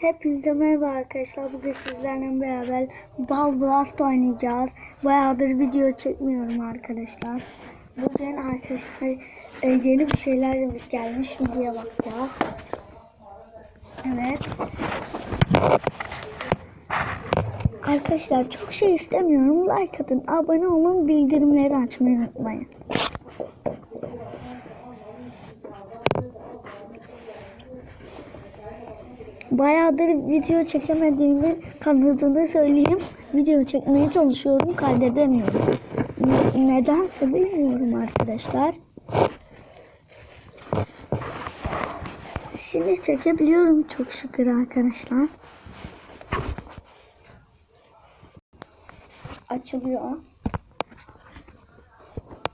Hepinize merhaba arkadaşlar. Bugün sizlerle beraber Bal Blast oynayacağız. Bayağıdır video çekmiyorum arkadaşlar. Bugün arkadaşlar e, yeni bir şeyler gelmiş mi diye bakacağız. Evet. Arkadaşlar çok şey istemiyorum. Like atın, abone olun, bildirimleri açmayı unutmayın. Bayağıdır video çekemediğimi kanıtını söyleyeyim. Video çekmeye çalışıyorum, kaydedemiyorum. Ne- Nedense bilmiyorum arkadaşlar. Şimdi çekebiliyorum çok şükür arkadaşlar. Açılıyor.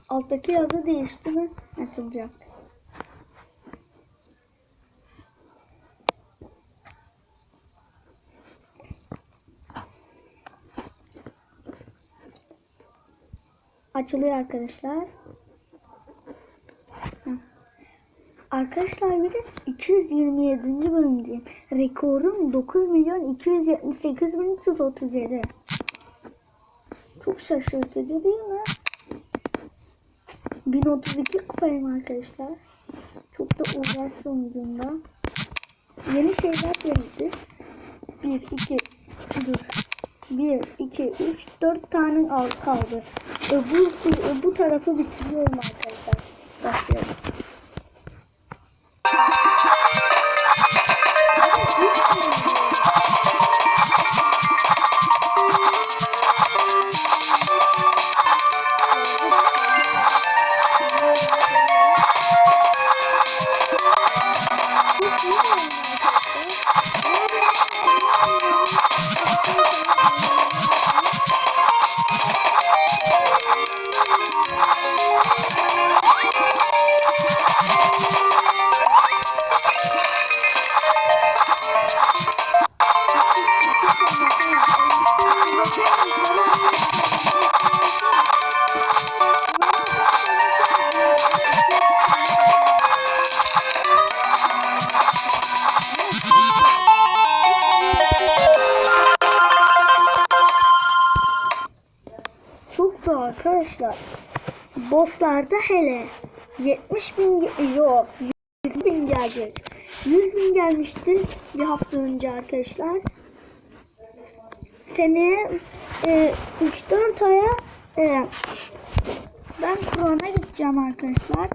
Alttaki yazı değişti mi? Açılacak. Açılıyor arkadaşlar. Arkadaşlar bir de 227. bölümdeyim. Rekorum 9 milyon 278 bin 337. Çok şaşırtıcı değil mi? 1032 kupayım arkadaşlar. Çok da uğraş sonucunda. Yeni şeyler geldi. 1, 2, dur. 1, 2, 3, 4 tane al kaldı. Öbür, öbür tarafı bitiriyorum arkadaşlar. Başlıyorum. Zor arkadaşlar. Bosslarda hele 70 bin yok 100 bin gelecek. 100 bin gelmişti bir hafta önce arkadaşlar. Seneye e, 3-4 aya e, ben Kur'an'a gideceğim arkadaşlar.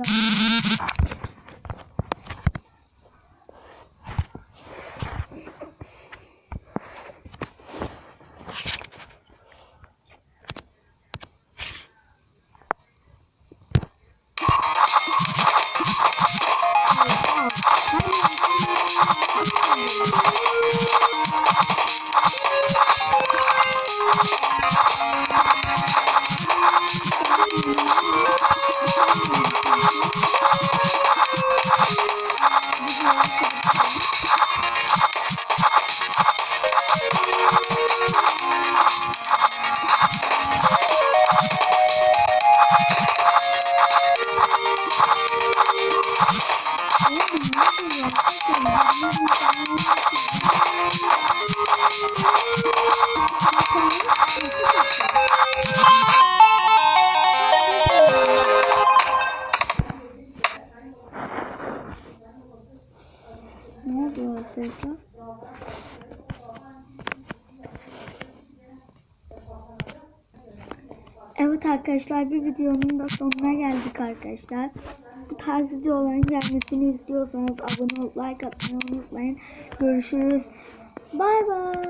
Obrigada. Da. başlıyor arkadaşlar. Evet arkadaşlar bir videonun da sonuna geldik arkadaşlar. Bu tarz videoların gelmesini istiyorsanız abone olup like atmayı unutmayın. Görüşürüz. Bay bay.